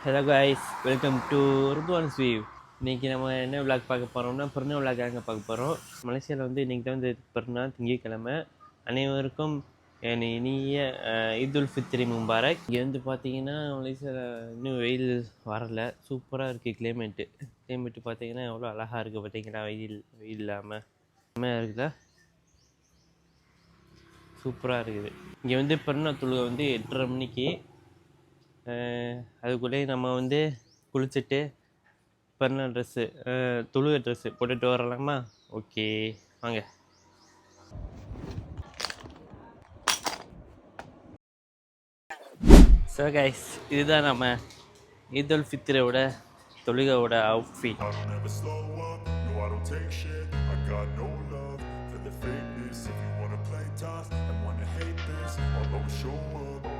Hello guys welcome to ருத்வான்ஸ் ஸ்வீவ் இன்றைக்கி நம்ம என்ன விளாக் பார்க்க போகிறோம்னா பிறந்த விளாக் அங்கே பார்க்க போகிறோம் மலேசியாவில் வந்து இன்றைக்கி தான் வந்து பிறந்தா திங்கட்கிழமை. அனைவருக்கும் என் இனிய அஹ், ஈத் உல் ஃபித்ரி முபாரக். இங்கே வந்து பார்த்தீங்கன்னா மலேசியாவில் இன்னும் வெயில் வரல. சூப்பராக இருக்குது கிளைமேட்டு கிளைமேட்டு பார்த்தீங்கன்னா எவ்வளோ அழகாக இருக்குது பார்த்தீங்களா வெயில் வெயில் இல்லாமல் செம்மையாக இருக்குல்ல சூப்பராக இருக்குது. இங்கே வந்து பிறந்த தொழுகை வந்து எட்டரை மணிக்கு. அதுக்குள்ளேயே நம்ம வந்து குளிச்சுட்டு பண்ண ட்ரெஸ்ஸு துளுவ ட்ரெஸ்ஸு போட்டுட்டு வரலாமா ஓகே வாங்க ஸோ கைஸ் இதுதான் நம்ம ஈத் உல் ஃபித்ரோட தொழுகோட outfit If you wanna show up.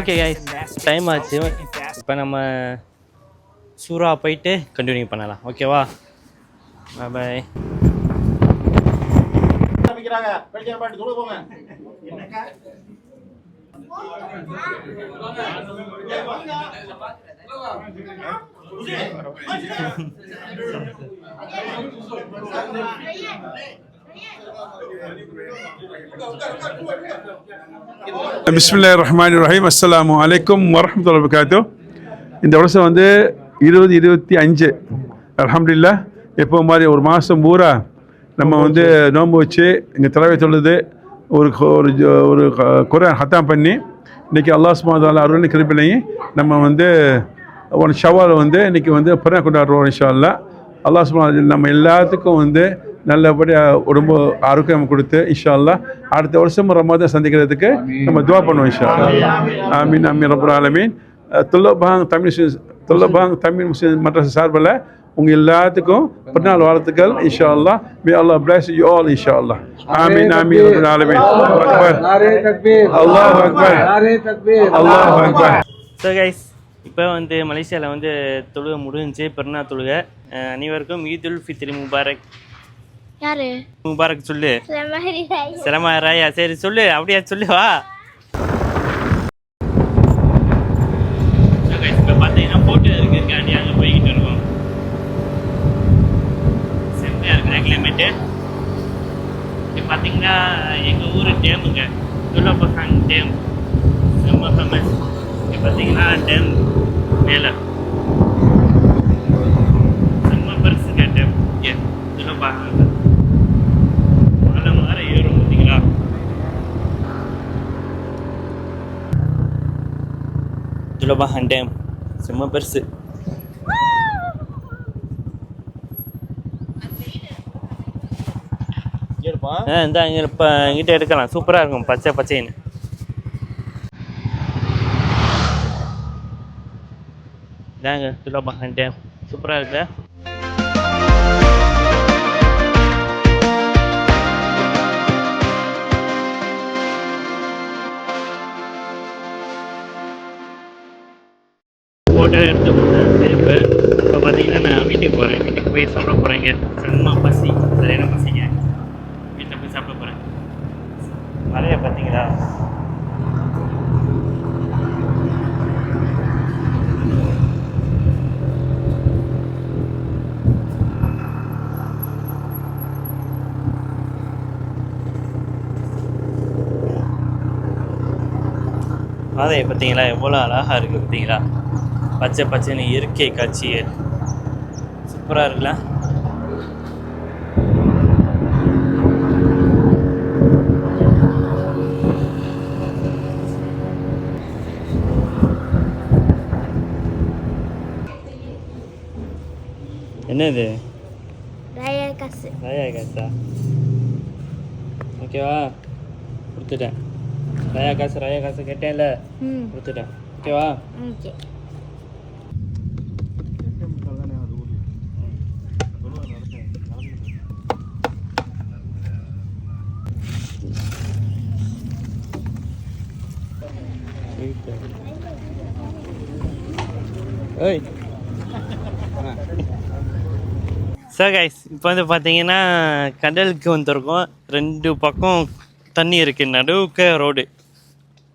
okay guys time ஆச்சு. இப்போ நம்ம சூறா போயிட்டு கண்டினியூ பண்ணலாம். ஓகேவா பாய் ஆரம்பிக்கிறாங்க. படிக்கிற பிஸ்மில்லா ரஹ்மான் ரஹீம் அஸ்ஸலாமு அலைக்கும் வரமத்துல வபரகாத்துஹ் இந்த வருஷம் வந்து இருபது இருபத்தி அஞ்சு. அலமதுல்லா எப்போ மாதிரி ஒரு மாதம் பூரா நம்ம வந்து நோன்பு வச்சு இங்கே தலைவை தொழுது ஒரு ஒரு ஒரு குறை குரான் ஹத்தாம் பண்ணி இன்றைக்கி அல்லாஹ் சுமாதால அருள் கிருப்பிலையும் நம்ம வந்து ஒன் ஷவால் வந்து இன்றைக்கி வந்து பிறகு கொண்டாடுறோம் இன்ஷா அல்லாஹ் அல்லா சுப்ஹானஹு நம்ம எல்லாத்துக்கும் வந்து நல்லபடியாக உடம்பு ஆரோக்கியம் கொடுத்து இன்ஷால்லா அடுத்த வருஷம் ரமதான் சந்திக்கிறதுக்கு நம்ம துவா பண்ணுவோம் இன்ஷா ஆமீன். அமீன் ரபுல் ஆலமீன். துல்லபாங் தமிழ் துல்லபாங் தமிழ் முஸ்லீம் மற்ற சார்பில் உங்கள் எல்லாத்துக்கும் பிறநாள் வாழ்த்துக்கள் இன்ஷா அல்லா may Allah bless you all இன்ஷா அல்லா ஆமீன் ஆமீன். ரபுல் ஆலமீன். அக்பர். அல்லாஹ் அக்பர். அல்லாஹ் அக்பர். ஸோ கைஸ் இப்போ வந்து மலேசியாவில் வந்து தொழுகை முடிஞ்சு பிறநாள் தொழுகை. அனைவருக்கும் ஈதுல் ஃபித்ரி முபாரக். யாரு? முபாரக் சொல்லு. சிரம ராயா. சரி சொல்லு. அப்படியா சொல்லு வா. பார்த்தீங்கன்னா போட்டு இருக்கிறதுக்காண்டி அங்கே போய்கிட்டு இருக்கோம். செம்மையாக இருக்கிற கிளைமேட்டு இப்போ பார்த்தீங்கன்னா எங்கள் ஊர் டேமுங்க துலபகாங் டேம் செம்ம ஃபேமஸ் இப்போ பார்த்தீங்கன்னா டேம் மேலே செம்ம பெருசுங்க டேம் ஏ துலபகாங் மலை மாற ஏறும் பார்த்தீங்களா துலபகாங் டேம் செம்ம பெருசு ஆ இந்த இங்கே இப்போ எங்கிட்ட எடுக்கலாம் சூப்பராக இருக்கும் பச்சை பச்சைன்னு இதாங்க துலபகாங் டேம் சூப்பராக இருக்குல்ல ஃபோட்டோ எடுத்து கொடுத்தேன். திரும்ப இப்போ பார்த்தீங்கன்னா நான் வீட்டுக்கு போகிறேன் வீட்டுக்கு போய் சாப்பிட போகிறேங்க செம்ம பசி. சரியான பசிங்க வீட்டில் போய் சாப்பிட போகிறேன் மழையை பார்த்தீங்களா? பாதையை பார்த்தீங்களா? எவ்வளோ அழகாக இருக்குது பார்த்தீங்களா? பச்சை பச்சைன்னு இயற்கை காட்சியே. சூப்பராக இருக்குல்ல? என்னது? ராயா காசு ராயா காசா ஓகேவா கொடுத்துட்டேன். ராயா காசு ராயா காசு கேட்டேன்ல கொடுத்துட்டேன் ஓகேவா ஓகே. ஏய். ஸோ கைஸ் இப்போ வந்து பார்த்தீங்கன்னா கடலுக்கு வந்திருக்கோம். ரெண்டு பக்கம் தண்ணி இருக்குது நடுவுக்கு ரோடு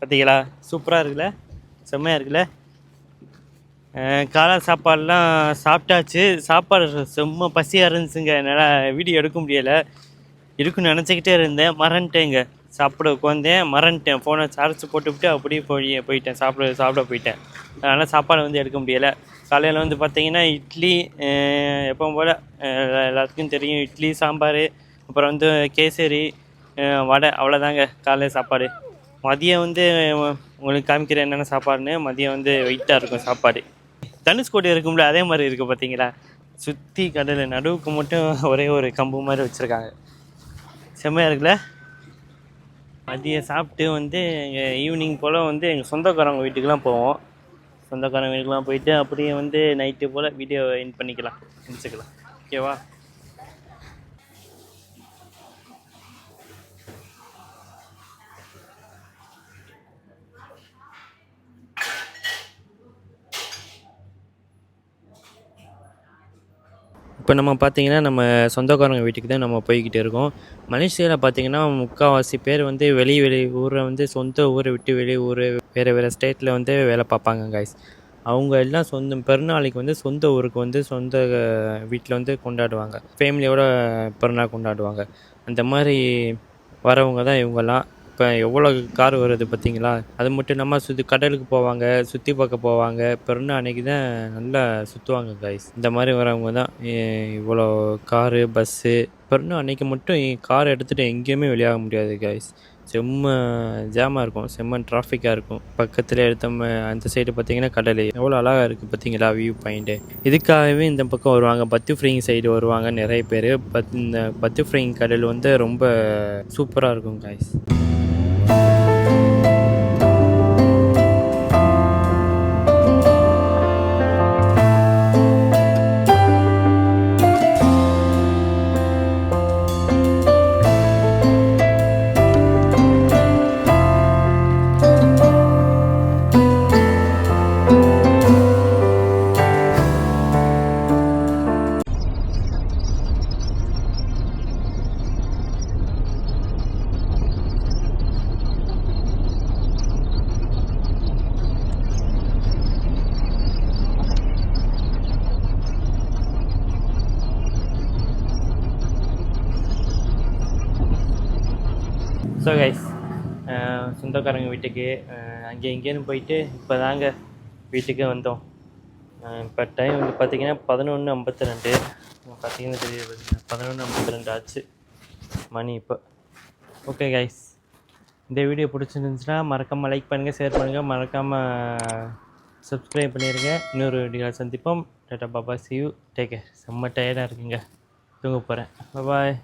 பார்த்தீங்களா சூப்பராக இருக்குல்ல? செம்மையாக இருக்குல்ல? அஹ் காலை சாப்பாடுலாம் சாப்பிட்டாச்சு. சாப்பாடு செம்ம பசியாக இருந்துச்சுங்க. என்னால் வீடியோ எடுக்க முடியலை. இருக்குன்னு நினச்சிக்கிட்டே இருந்தேன். மறந்துட்டேங்க. சாப்பிட உட்காந்தேன் மறந்துட்டேன். ஃபோனை சார்ஜ் போட்டுவிட்டு அப்படியே போய் போயிட்டேன். சாப்பிட சாப்பிட போயிட்டேன். அதனால் சாப்பாடு வந்து எடுக்க முடியலை. காலையில் வந்து பார்த்தீங்கன்னா இட்லி அஹ் எப்பவும் போல் எல்லாத்துக்கும் தெரியும். இட்லி சாம்பார் அப்புறம் வந்து கேசரி வடை அவ்வளோதாங்க காலையில் சாப்பாடு. மதியம் வந்து உங்களுக்கு காமிக்கிறேன் என்னென்ன சாப்பாடுன்னு. மதியம் வந்து வெயிட்டாக இருக்கும் சாப்பாடு. தனுஷ்கோடி இருக்கும்ல அதே மாதிரி இருக்குது பார்த்தீங்களா சுற்றி கடல் நடுவுக்கு மட்டும் ஒரே ஒரு கம்பு மாதிரி வச்சுருக்காங்க. செம்மையாக இருக்குல்ல? மதியம் சாப்பிட்டு வந்து எங்கள் ஈவினிங் போல் வந்து எங்கள் சொந்தக்காரங்க வீட்டுக்கெலாம் போவோம். சொந்தக்காரங்க வீட்டுக்கெலாம் போயிட்டு அப்படியே வந்து நைட்டு போல் வீடியோ என் பண்ணிக்கலாம் முடிச்சுக்கலாம் ஓகேவா இப்போ நம்ம பார்த்தீங்கன்னா நம்ம சொந்தக்காரங்க வீட்டுக்கு தான் நம்ம போய்கிட்டு இருக்கோம். மலேசியாவில் பார்த்திங்கன்னா முக்கால்வாசி பேர் வந்து வெளி வெளி ஊரை வந்து சொந்த ஊரை விட்டு வெளி ஊர் வேறு வேறு ஸ்டேட்டில் வந்து வேலை பார்ப்பாங்க காய்ஸ் அவங்க எல்லாம் சொந்த பிறநாளைக்கு வந்து சொந்த ஊருக்கு வந்து சொந்த வீட்டில் வந்து கொண்டாடுவாங்க. ஃபேமிலியோட பிறநாள் கொண்டாடுவாங்க. அந்த மாதிரி வரவங்க தான் இவங்கெல்லாம். இப்போ எவ்வளோ கார் வருது பார்த்தீங்களா? அது மட்டும் இல்லாமல் சுற்றி கடலுக்கு போவாங்க சுற்றி பார்க்க போவாங்க. பிறந்த அன்னைக்கு தான் நல்லா சுற்றுவாங்க கைஸ் இந்த மாதிரி வரவங்க தான் இவ்வளோ காரு பஸ்ஸு பிறந்த அன்னைக்கு மட்டும் கார் எடுத்துகிட்டு எங்கேயுமே வெளியாக முடியாது கைஸ் செம்ம ஜாமாக இருக்கும். செம்ம டிராஃபிக்காக இருக்கும். பக்கத்தில் எடுத்த அந்த சைடு பார்த்தீங்கன்னா கடல். எவ்வளோ அழகாக இருக்குது பார்த்தீங்களா வியூ பாயிண்ட்டு இதுக்காகவே இந்த பக்கம் வருவாங்க. பத்து ஃப்ரைங் சைடு வருவாங்க நிறைய பேர். பத் இந்த பத்து ஃப்ரைங் கடல் வந்து ரொம்ப சூப்பராக இருக்கும் காய்ஸ் ஸோ கைஸ் சொந்தக்காரங்க வீட்டுக்கு அங்கே இங்கேன்னு போயிட்டு இப்போ தாங்க வீட்டுக்கு வந்தோம். இப்போ டைம் வந்து பார்த்திங்கன்னா பதினொன்று ஐம்பத்தி ரெண்டு. பார்த்தீங்கன்னா தெரியுது பதினொன்று ஐம்பத்தி ரெண்டு ஆச்சு. மணி இப்போ. ஓகே கைஸ் இந்த வீடியோ பிடிச்சிருந்துச்சுன்னா மறக்காமல் லைக் பண்ணுங்கள் ஷேர் பண்ணுங்கள் மறக்காமல் சப்ஸ்கிரைப் பண்ணிடுங்க இன்னொரு வீடியோவில் சந்திப்போம். டாட்டா பாபா சியூ டேக் கேர் செம்ம டயர்டாக இருக்குங்க. தூங்க போகிறேன் பாய்